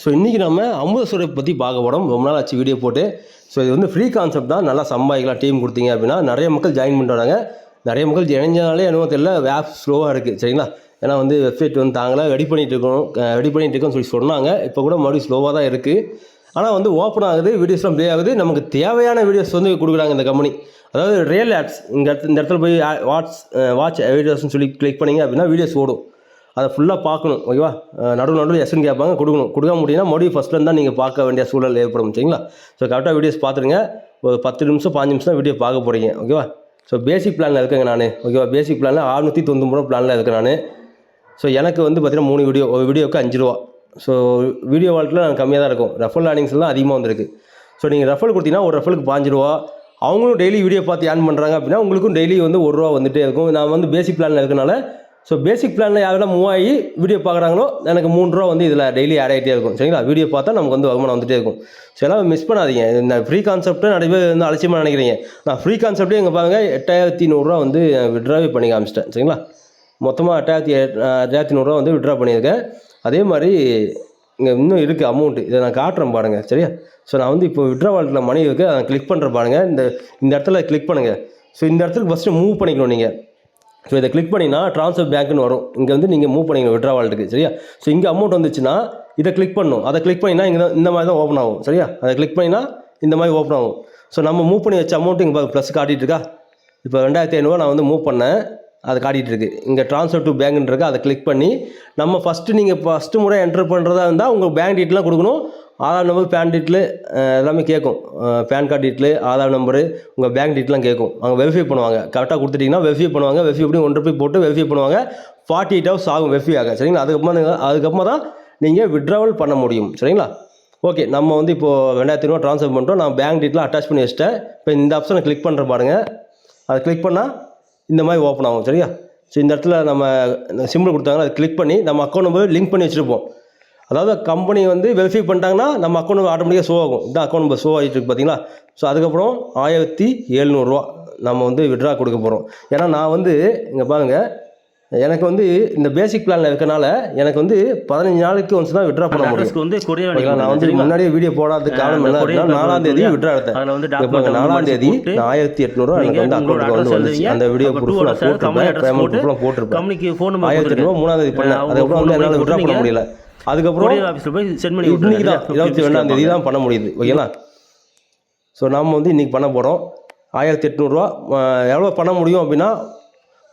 So இன்றைக்கி நம்ம அமுதசுரை பற்றி பார்க்க போகிறோம் ரொம்ப நாள் ஆச்சு வீடியோ போட்டு. ஸோ இது வந்து ஃப்ரீ கான்செப்ட் தான். நல்லா சம்பாதிக்கலாம் டீம் கொடுத்தீங்க அப்படின்னா நிறைய மக்கள் ஜாயின் பண்ணிட்டு வராங்க. நிறைய மக்கள் இணைஞ்சனாலே என்னவோ தெரியல ஆப் ஸ்லோவாக இருக்குது சரிங்களா? ஏன்னா வந்து வெப்சைட் வந்து தாங்களாக ரெடி பண்ணிகிட்டு இருக்கோம் ரெடி பண்ணிகிட்டு இருக்கோம்னு சொல்லி சொன்னாங்க. இப்போ கூட மறுபடியும் ஸ்லோவாக தான் இருக்குது ஆனால் வந்து ஓப்பன் ஆகுது வீடியோஸ்லாம் ப்ளே ஆகுது. நமக்கு தேவையான வீடியோஸ் வந்து கொடுக்குறாங்க இந்த கம்பெனி அதாவது ரியல் ஆப்ஸ் இந்த இடத்துல இந்த இடத்துல போய் வாட்ச் வாட்ச் வீடியோஸ்னு சொல்லி கிளிக் பண்ணீங்க அப்படின்னா வீடியோஸ் ஓடும். அதை ஃபுல்லாக பார்க்கணும் ஓகேவா நடுவு நடுவில் எஸ்ன்னு கேட்பாங்க கொடுக்கணும். கொடுக்க முடியும்னா மறுபடியும் ஃபஸ்ட்லேருந்து தான் நீங்கள் பார்க்க வேண்டிய சூழல் ஏற்படும் சரிங்களா? ஸோ கரெக்டாக வீடியோஸ் பார்த்துருங்க. ஒரு பத்து நிமிஷம் பாஞ்சு நிமிஷம் தான் வீடியோ பார்க்க போகிறீங்க ஓகேவா ஸோ பேசிக் பிளானில் இருக்கேங்க நான் ஓகேவா பேசிக் பிளானில் அறுநூற்றி தொண்ணூறு ரூபா பிளானில் இருக்கேன் நான். ஸோ எனக்கு வந்து பார்த்தீங்கன்னா மூணு வீடியோ ஒரு வீடியோவுக்கு அஞ்சு ரூபா. ஸோ வீடியோ வால்ட்டில் நான் கம்மியாக தான் இருக்கும். ரெஃபல் லேர்னிங்ஸ்லாம் அதிகமாக வந்திருக்கு. ஸோ நீங்கள் ரெஃபல் கொடுத்தீங்கன்னா ஒரு ரெஃபலுக்கு பாஞ்சு ரூபா. அவங்களும் டெய்லி வீடியோ பார்த்து ஏர்ன் பண்ணுறாங்க அப்படின்னா உங்களுக்கும் டெய்லி வந்து ஒரு ரூபா வந்துகிட்டே இருக்கும். நான் வந்து பேசிக் பிளானில் இருக்கனால ஸோ பேசிக் பிளானில் யாரெல்லாம் மூவ் ஆகி வீடியோ பார்க்குறாங்களோ எனக்கு மூணு ரூபா வந்து இதில் டெய்லி ஆட் ஆகிட்டே இருக்கும். சரிங்களா? வீடியோ பார்த்தா நமக்கு வந்து வருமானம் வந்துட்டே இருக்கும். ஸோ எல்லாம் மிஸ் பண்ணாதீங்க. இந்த ஃப்ரீ கான்செப்ட்டு நிறைய பேர் வந்து அலட்சியமாக நினைக்கிறீங்க. நான் ஃப்ரீ கான்செப்ட்டே இங்கே பாருங்கள் எட்டாயிரத்தி நூறுரூவா வந்து விட்ராவே பண்ணி காமிச்சிட்டேன். சரிங்களா? மொத்தமாக எட்டாயிரத்தி எட்டாயிரத்தி நூறுரூவா வந்து விட்ரா பண்ணியிருக்கேன். அதே மாதிரி இங்கே இன்னும் இருக்குது அமௌண்ட்டு இதை நான் காட்டுறேன் பாருங்கள் சரியா? ஸோ நான் வந்து இப்போ விட்ரா வாலெட்டில் மணி இருக்குது அதை கிளிக் பண்ணுற பாருங்கள் இந்த இந்த இடத்துல கிளிக் பண்ணுங்கள் ஸோ இந்த இடத்துக்கு ஃபஸ்ட்டு மூவ் பண்ணிக்கணும் நீங்கள் ஸோ இதை கிளிக் பண்ணினா ட்ரான்ஸ்ஃபர் பேங்க்னு வரும். இங்கே வந்து நீங்கள் மூவ் பண்ணிங்க விட்ராவால்ட்டுக்கு சரியா? ஸோ இங்கே அமௌண்ட் வந்துச்சுன்னா இதை கிளிக் பண்ணணும் அதை கிளிக் பண்ணினா இங்கே இந்த மாதிரி தான் ஓப்பன் ஆகும் சரியா? அதை கிளிக் பண்ணினா இந்த மாதிரி ஓப்பன் ஆகும். ஸோ நம்ம மூவ் பண்ணி வச்ச அமௌண்ட் இங்கே ப்ளஸ் காட்டிகிட்டு இருக்கா? இப்போ ரெண்டாயிரத்தி ஐநூறுவா நான் வந்து மூவ் பண்ணேன் அது காட்டிகிட்டு இருக்கு. இங்கே ட்ரான்ஸ்ஃபர் டு பேங்க்ன்றது அதை கிளிக் பண்ணி நம்ம ஃபஸ்ட்டு நீங்கள் ஃபஸ்ட்டு முறை என்டர் பண்ணுறதா இருந்தால் உங்கள் பேங்க் டீட்டெயிலாம் கொடுக்கணும். ஆதார் நம்பர் பேன் டீட்டெயிலு எல்லாமே கேட்கும் PAN card detail Aadhaar number உங்கள் பேங்க் டீட்டெயிலாம் கேட்கும் அவங்க வெரிஃபை பண்ணுவாங்க. கரெக்டாக கொடுத்துட்டிங்கன்னா வெரிஃபை பண்ணுவாங்க. வெரிஃபை பண்ணி ஒன்றரை போய் போட்டு வெரிஃபை பண்ணுவாங்க. ஃபார்ட்டி எயிட் ஹவர்ஸ் ஆகும் வெரிஃபை ஆக. சரிங்களா? அதுக்கப்புறமா நீங்க- அதுக்கப்புறமா தான் நீங்கள் விட்ராவல் பண்ண முடியும். சரிங்களா? ஓகே நம்ம வந்து இப்போது ரெண்டாயிரத்தி ரூபா ட்ரான்ஸ்ஃபர் பண்ணுறோம் நான் பேங்க் டீட்டெலாம் அட்டாச் பண்ணி வச்சிட்டேன். இப்போ இந்த ஆப்ஷனை கிளிக் பண்ணுற பாருங்கள் அதை கிளிக் பண்ணால் இந்த மாதிரி ஓப்பன் ஆகும். சரியா? ஸோ இந்த இடத்துல நம்ம சிம்பிள் கொடுத்தாங்கன்னா அதை கிளிக் பண்ணி நம்ம அக்கௌண்ட் நம்பர் லிங்க் பண்ணி வச்சுருப்போம். அதாவது கம்பெனி வந்து வெரிஃபை பண்ணிட்டாங்கன்னா நம்ம அக்கௌண்ட் ஆட்டோமேட்டிக்காக ஷோ ஆகும். இதான் அக்கௌண்ட் நம்பர் ஷோ ஆகிட்டு இருக்கு பார்த்தீங்களா ஸோ அதுக்கப்புறம் ஆயிரத்தி எழுநூறுவா நம்ம வந்து விட்ரா கொடுக்க போகிறோம் ஏன்னா நான் வந்து இங்கே பாருங்கள் எனக்கு வந்து இந்த பேசிக் பிளானில் இருக்கனால எனக்கு வந்து பதினஞ்சு நாளைக்கு ஒன்ஸ் தான் விட்ரா பண்ண முடியும். வந்து கொரியர் நான் வந்து முன்னாடியே வீடியோ போடாததுக்கு காரணம் என்ன நாலாம் தேதி விட்ரா எடுத்தேன். பாருங்க, நாலாம் தேதி ஆயிரத்தி எட்நூறுவா எனக்கு வந்து அக்கௌண்ட்டுக்கு வந்து வந்துச்சு. அந்த வீடியோ ப்ரூஃப் நான் போட்டிருப்பேன். பேமெண்ட் ப்ரூஃப்லாம் போட்டிருப்பேன். ஆயிரத்தி எட்நூறுவா மூணாம் தேதி பண்ணேன். அதுக்கப்புறம் வந்து என்னால் விட்ரா பண்ண. முடியல. அதுக்கப்புறம் ஆஃபீஸில் போய் சென்ட் பண்ணி இன்னைக்கு தான். இருபத்தி ரெண்டாம் தேதி தான் பண்ண முடியுது ஓகேங்களா ஸோ நாம் வந்து இன்றைக்கி பண்ண போகிறோம் ஆயிரத்தி எட்நூறுரூவா எவ்வளோ பண்ண முடியும் அப்படின்னா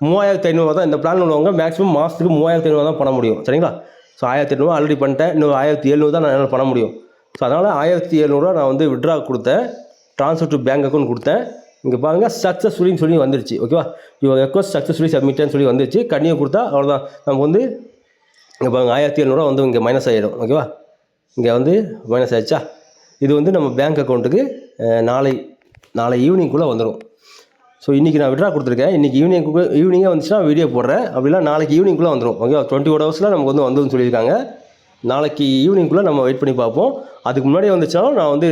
மூவாயிரத்தி ஐநூறுவா தான் இந்த பிளான் உள்ளவங்க மேக்ஸிமம் மாதத்துக்கு மூவாயிரத்தி ஐநூறுவா தான் பண்ண முடியும் சரிங்களா? ஸோ ஆயிரத்தி எட்நூறுவா ஆல்ரெடி பண்ணிட்டேன் இன்னும் ஆயிரத்தி எழுநூறு தான் நான் என்னால் பண்ண முடியும். ஸோ அதனால் ஆயிரத்தி எழுநூறுவா நான் வந்து விட்ரா கொடுத்தேன் ட்ரான்ஸ்ஃபர் டு பேங்க் அக்கௌண்ட் கொடுத்தேன். இங்கே பாருங்கள் சக்ஸஸ்ஃபுல்லின்னு சொல்லி வந்துருச்சு ஓகேவா இவங்க ரெக்வஸ்ட் சக்ஸஸ்ஃபுல்லி சப்மிட்டன்னு சொல்லி வந்துருச்சு கண்ணியை கொடுத்தா அவ்வளோதான் நம்ம வந்து இங்கே பாருங்கள் ஆயிரத்தி எழுநூறுவா வந்து இங்கே மைனஸ் ஆகிடும் ஓகேவா இங்கே வந்து மைனஸ் ஆகிடுச்சா இது வந்து நம்ம பேங்க் அக்கௌண்ட்டுக்கு நாளை நாளை ஈவினிங்குள்ளே வந்துடும் ஸோ இன்றைக்கி நான் விட்ரா கொடுத்துருக்கேன். இன்றைக்கி ஈவினிங் ஈவினிங்கே வந்துச்சுன்னா வீடியோ போடுறேன். அப்படிலாம் நாளைக்கு ஈவினிங்குள்ளே வந்துடும் ஓகேவா டுவெண்ட்டி ஃபோர் ஹவர்ஸில் நமக்கு வந்து வந்துன்னு சொல்லியிருக்காங்க. நாளைக்கு ஈவினிங்குள்ளே நம்ம வெயிட் பண்ணி பார்ப்போம். அதுக்கு முன்னாடி வந்துச்சுனாலும் நான் வந்து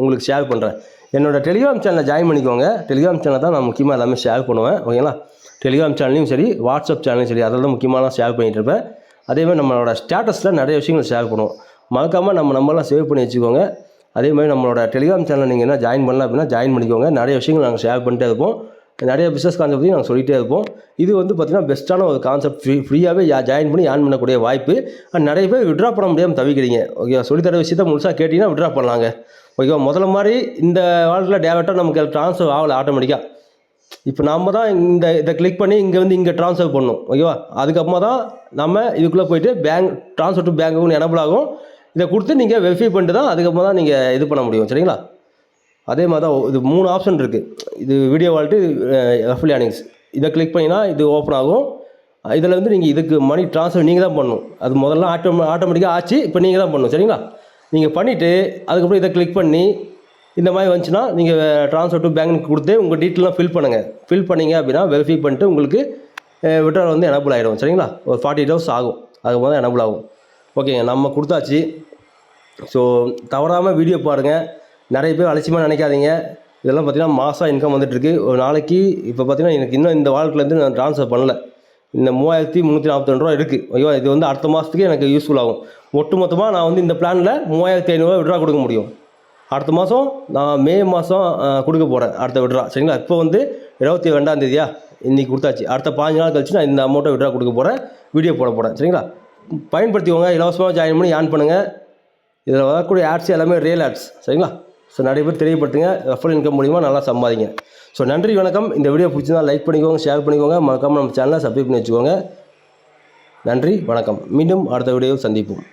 உங்களுக்கு ஷேர் பண்ணுறேன் என்னோட டெலிகிராம் சேனலை ஜாயின் பண்ணிக்கோங்க. டெலிகிராம் சேனல் தான் நான் முக்கியமாக எல்லாமே ஷேர் பண்ணுவேன் ஓகேங்களா டெலிகிராம் சேனல்லையும் சரி வாட்ஸ்அப் சேனலையும் சரி அதில் தான் முக்கியமாக நான் ஷேர் பண்ணிகிட்டு அதேமாதிரி அதே மாதிரி நம்மளோட ஸ்டேட்டஸில் நிறைய விஷயங்கள் ஷேர் பண்ணுவோம். மறக்காமல் நம்ம நம்பர்லாம் சேவ் பண்ணி வச்சுக்கோங்க. அதே மாதிரி நம்மளோட டெலிகிராம் சேனல் நீங்கள் என்ன ஜாயின் பண்ணலாம் அப்படின்னா ஜாயின் பண்ணிக்கோங்க. நிறைய விஷயங்கள் நாங்கள் ஷேர் பண்ணிட்டே இருப்போம். நிறைய பிஸ்னஸ் கான்செப்ட்டையும் நாங்கள் சொல்லிகிட்டே இருப்போம். இது வந்து பார்த்திங்கன்னா பெஸ்ட்டான ஒரு கான்செப்ட் ஃப்ரீ ஃப்ரீயாகவே ஜாயின் பண்ணி ஏர்ன் பண்ணக்கூடிய வாய்ப்பு. அண்ட் நிறைய பேர் விட்ரா பண்ண முடியாமல் தவிக்கிறீங்க. ஓகே சொல்லித்தர விஷயத்தை முழுசாக கேட்டிங்கன்னா விட்ரா பண்ணலாங்க. ஓகேவா முதல்ல மாதிரி இந்த வாழ்க்கையில் டேரெக்டாக நமக்கு ட்ரான்ஸ்ஃபர் ஆகலை ஆட்டோமேட்டிக்காக இப்போ நம்ம தான் இந்த இதை கிளிக் பண்ணி இங்கே வந்து இங்கே ட்ரான்ஸ்ஃபர் பண்ணணும். ஓகேவா அதுக்கப்புறமா தான் நம்ம இதுக்குள்ளே போயிட்டு பேங்க் ட்ரான்ஸ்ஃபர் டு பேங்க்குன்னு எனபிள் ஆகும். இதை கொடுத்து நீங்கள் வெரிஃபை பண்ணிட்டு தான் அதுக்கப்புறம் தான் நீங்கள் இது பண்ண முடியும். சரிங்களா? அதே மாதிரி தான் இது மூணு ஆப்ஷன் இருக்குது இது வீடியோ வால்ட்டு ரஃபுல் ஏர்னிங்ஸ் இதை கிளிக் பண்ணினா இது ஓப்பன் ஆகும். இதில் வந்து நீங்கள் இதுக்கு மணி ட்ரான்ஸ்ஃபர் நீங்கள் தான் பண்ணணும். அது முதல்ல ஆட்டோ ஆட்டோமேட்டிக்காக ஆச்சு இப்போ நீங்கள் தான் பண்ணணும். சரிங்களா? நீங்கள் பண்ணிவிட்டு அதுக்கப்புறம் இதை கிளிக் பண்ணி இந்த மாதிரி வந்துச்சுன்னா நீங்கள் ட்ரான்ஸ்ஃபர் டு பேங்க் கொடுத்து உங்கள் டீட்டெயிலாம் ஃபில் பண்ணுங்கள் ஃபில் பண்ணீங்க அப்படின்னா வெரிஃபை பண்ணிட்டு உங்களுக்கு விட்ரால் வந்து எனபிள் ஆகிடும் சரிங்களா? ஒரு ஃபார்ட்டி ஹவர்ஸ் ஆகும். அதுக்கு தான் எனபிள் ஆகும். ஓகேங்க நம்ம கொடுத்தாச்சு. ஸோ தவறாமல் வீடியோ பாருங்கள் நிறைய பேர் அலட்சியமாக நினைக்காதீங்க. இதெல்லாம் பார்த்தீங்கன்னா மாதம் இன்கம் வந்துட்டுருக்கு. ஒரு நாளைக்கு இப்போ பார்த்தீங்கன்னா எனக்கு இன்னும் இந்த வாழ்க்கையிலேருந்து நான் ட்ரான்ஸ்ஃபர் பண்ணல. இந்த மூவாயிரத்தி முந்நூற்றி நாற்பத்தி ரூபா இருக்குது ஓகேவா இது வந்து அடுத்த மாதத்துக்கு எனக்கு யூஸ்ஃபுல் ஆகும். ஒட்டு மொத்தமாக நான் வந்து இந்த பிளானில் மூவாயிரத்தி ஐநூறுரூவா விட்ரா கொடுக்க முடியும். அடுத்த மாதம் நான் மே மாதம் கொடுக்க போகிறேன் அடுத்த விட்ரா சரிங்களா? இப்போ வந்து இருபத்தி ரெண்டாம் தேதியா? இன்றைக்கி கொடுத்தாச்சு. அடுத்த பாஞ்சு நாள் கழிச்சு நான் இந்த அமௌண்ட்டை விட்ரா கொடுக்க போகிறேன் வீடியோ போட போகிறேன் சரிங்களா? பயன்படுத்திக்கோங்க இலவசமாக ஜாயின் பண்ணி ஆன் பண்ணுங்கள் இதில் வரக்கூடிய ஆட்ஸ் எல்லாமே ரியல் ஆட்ஸ் சரிங்களா? ஸோ நிறைய பேர் தெரியப்படுத்துங்க ரெஃபரல் இன்கம் மூலிமா நல்லா சம்பாதிங்க. ஸோ நன்றி வணக்கம். இந்த வீடியோ பிடிச்சிருந்தா லைக் பண்ணிக்கோங்க ஷேர் பண்ணிக்கோங்க. மறக்காமல் நம்ம சேனலை சப்ஸ்கிரைப் பண்ணி வச்சுக்கோங்க. நன்றி வணக்கம். மீண்டும் அடுத்த வீடியோவில் சந்திப்போம்.